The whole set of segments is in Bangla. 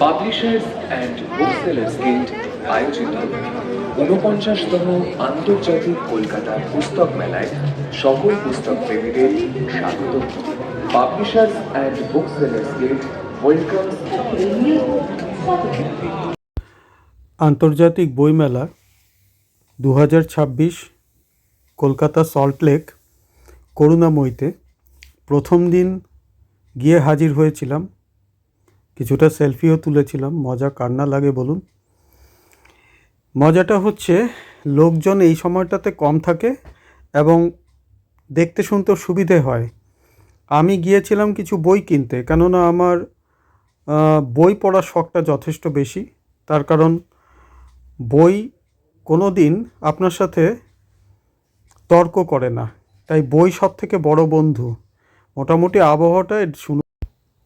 পাবলিশার্স অ্যান্ড বুকসেলার্স গিল্ড আয়োজিত ঊনপঞ্চাশতম আন্তর্জাতিক কলকাতা পুস্তক মেলায় সকল পুস্তক প্রেমীদের স্বাগত। Publishers and booksellers guild welcomes আন্তর্জাতিক বইমেলা দু হাজার ছাব্বিশ কলকাতা সল্টলেক করুণাময়ীতে প্রথম দিন গিয়ে হাজির হয়েছিলাম। কিছুটা সেলফিও তুলেছিলাম। মজা কার না লাগে বলুন। মজাটা হচ্ছে, লোকজন এই সময়টাতে কম থাকে এবং দেখতে শুনতেও সুবিধে হয়। আমি গিয়েছিলাম কিছু বই কিনতে, কেননা আমার বই পড়ার শখটা যথেষ্ট বেশি। তার কারণ, বই কোনো দিন আপনার সাথে তর্ক করে না। তাই বই সব থেকে বড় বন্ধু। মোটামুটি আবহাওয়াটা শুনুন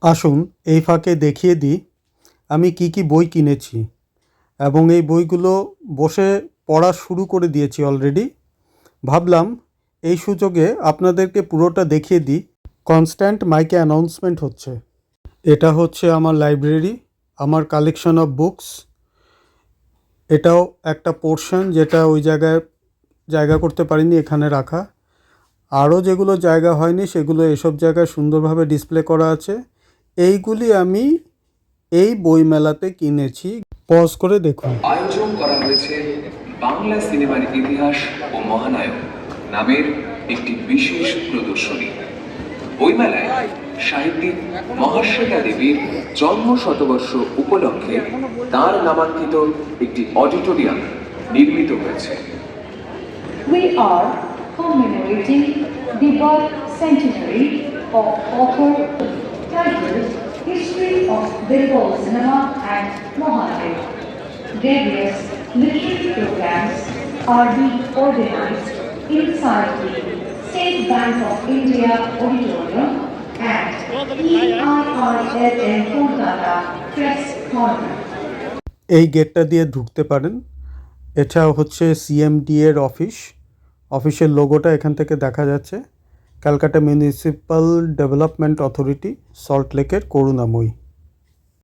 আসুন, এই ফাঁকে দেখিয়ে দিই, আমি কি কি বই কিনেছি। এবং এই বইগুলো বসে পড়া শুরু করে দিয়েছি অলরেডি ভাবলাম, এই সুযোগে আপনাদেরকে পুরোটা দেখিয়ে দিই। কনস্ট্যান্ট মাইকে অ্যানাউন্সমেন্ট হচ্ছে। এটা হচ্ছে আমার লাইব্রেরি আমার কালেকশন অফ বুকস এটাও একটা পোর্শন যেটা ওই জায়গায় জায়গা করতে পারিনি, এখানে রাখা। আরও যেগুলো জায়গা হয়নি সেগুলো এসব জায়গায় সুন্দরভাবে ডিসপ্লে করা আছে। এইগুলি আমি এই বইমেলাতে কিনেছি। পজ করে দেখুন। আয়োজন করা হয়েছে বাংলা সিনেমার ইতিহাস ও মহানায়ক নামের একটি বিশেষ প্রদর্শনী। বইমেলায় সাহিত্যিক মহাশ্বেতা দেবীর জন্ম শতবর্ষ উপলক্ষে তার নামাঙ্কিত একটি অডিটোরিয়াম নির্মিত হয়েছে। We are commemorating the birth centenary of author titled History of Bengal Cinema and Mohandev. Various literary programs are being organized inside the State Bank of India Auditorium and E EIRLN Kolkata Press Corner. এই গেটটা দিয়ে ঢুকতে পারেন এটা হচ্ছে সিএমডি এর অফিস অফিসের লোগোটা এখান থেকে দেখা যাচ্ছে। ক্যালকাটা মিউনিসিপ্যাল ডেভেলপমেন্ট অথরিটি সল্টলেকের করুণাময়ী।